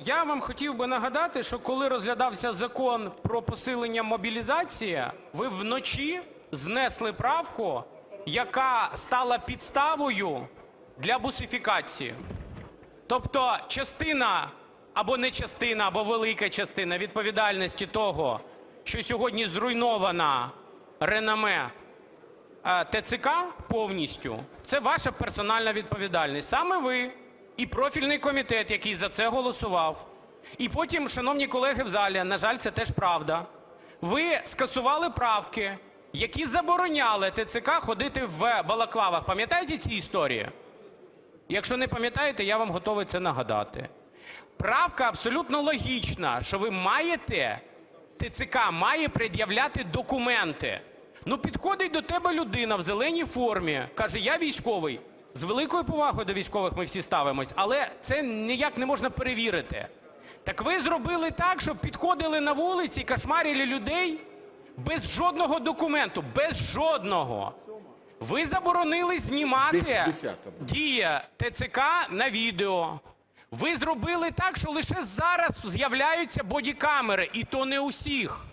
я вам хотів би нагадати, що коли розглядався закон про посилення мобілізації, ви вночі знесли правку, яка стала підставою для бусифікації. Тобто частина або не частина, або велика частина відповідальності того, що сьогодні зруйнована реноме е, ТЦК повністю, це ваша персональна відповідальність. Саме ви і профільний комітет, який за це голосував. І потім, шановні колеги в залі, на жаль, це теж правда, ви скасували правки, які забороняли ТЦК ходити в балаклавах. Пам'ятаєте ці історії? Якщо не пам'ятаєте, я вам готовий це нагадати. Правка абсолютно логічна, що ви маєте, ТЦК має пред'являти документи. Ну підходить до тебе людина в зеленій формі, каже, я військовий. З великою повагою до військових ми всі ставимось, але це ніяк не можна перевірити. Так ви зробили так, щоб підходили на вулиці, кошмарили людей без жодного документу, без жодного. Ви заборонили знімати дія ТЦК на відео. Ви зробили так, що лише зараз з'являються бодікамери, і то не усіх.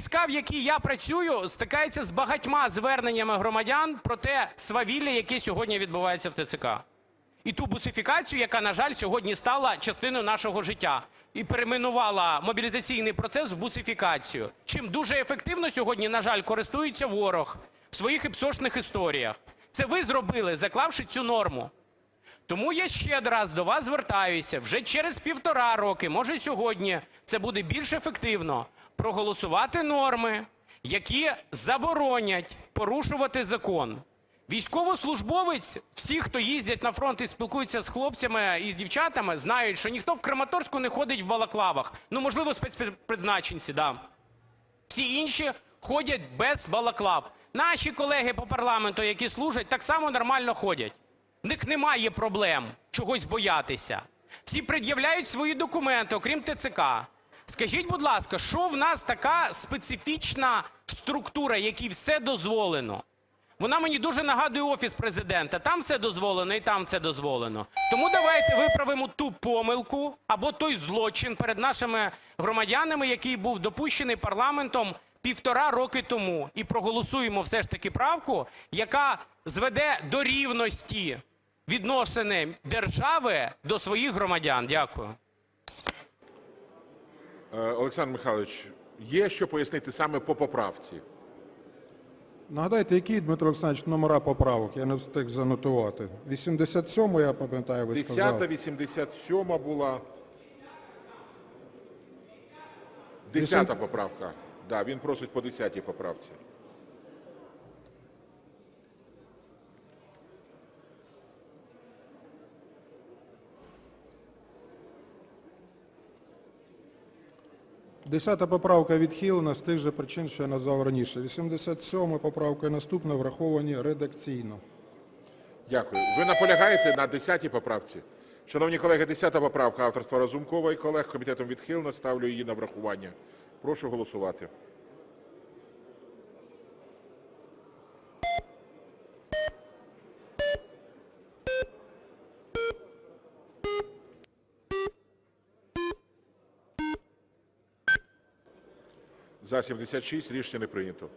ТСК, в якій я працюю, стикається з багатьма зверненнями громадян про те свавілля, яке сьогодні відбувається в ТЦК. І ту бусифікацію, яка, на жаль, сьогодні стала частиною нашого життя і перейменувала мобілізаційний процес в бусифікацію. Чим дуже ефективно сьогодні, на жаль, користується ворог в своїх іпсошних історіях. Це ви зробили, заклавши цю норму. Тому я ще раз до вас звертаюся, вже через півтора роки, може сьогодні, це буде більш ефективно, проголосувати норми, які заборонять порушувати закон. Військовослужбовець, всі, хто їздять на фронт і спілкуються з хлопцями і з дівчатами, знають, що ніхто в Краматорську не ходить в балаклавах. Ну, можливо, спецпризначенці, да. Всі інші ходять без балаклав. Наші колеги по парламенту, які служать, так само нормально ходять. В них немає проблем чогось боятися. Всі пред'являють свої документи, окрім ТЦК. Скажіть, будь ласка, що в нас така специфічна структура, якій все дозволено? Вона мені дуже нагадує Офіс президента. Там все дозволено і там все дозволено. Тому давайте виправимо ту помилку або той злочин перед нашими громадянами, який був допущений парламентом півтора роки тому. І проголосуємо все ж таки правку, яка зведе до рівності відносини держави до своїх громадян. Дякую. Е, Олександр Михайлович, є що пояснити саме по поправці? Нагадайте, які, Дмитро Олександрович, номера поправок? Я не встиг занотувати. 87 я пам'ятаю, ви 10, сказали. 87 була. 10 поправка. Да, він просить по 10-й поправці. Десята поправка відхилена з тих же причин, що я назвав раніше. 87 поправка і наступна враховані редакційно. Дякую. Ви наполягаєте на 10 поправці? Шановні колеги, 10 поправка авторства Разумкова і колег. Комітетом відхилено. Ставлю її на врахування. Прошу голосувати. За 76 рішення не прийнято.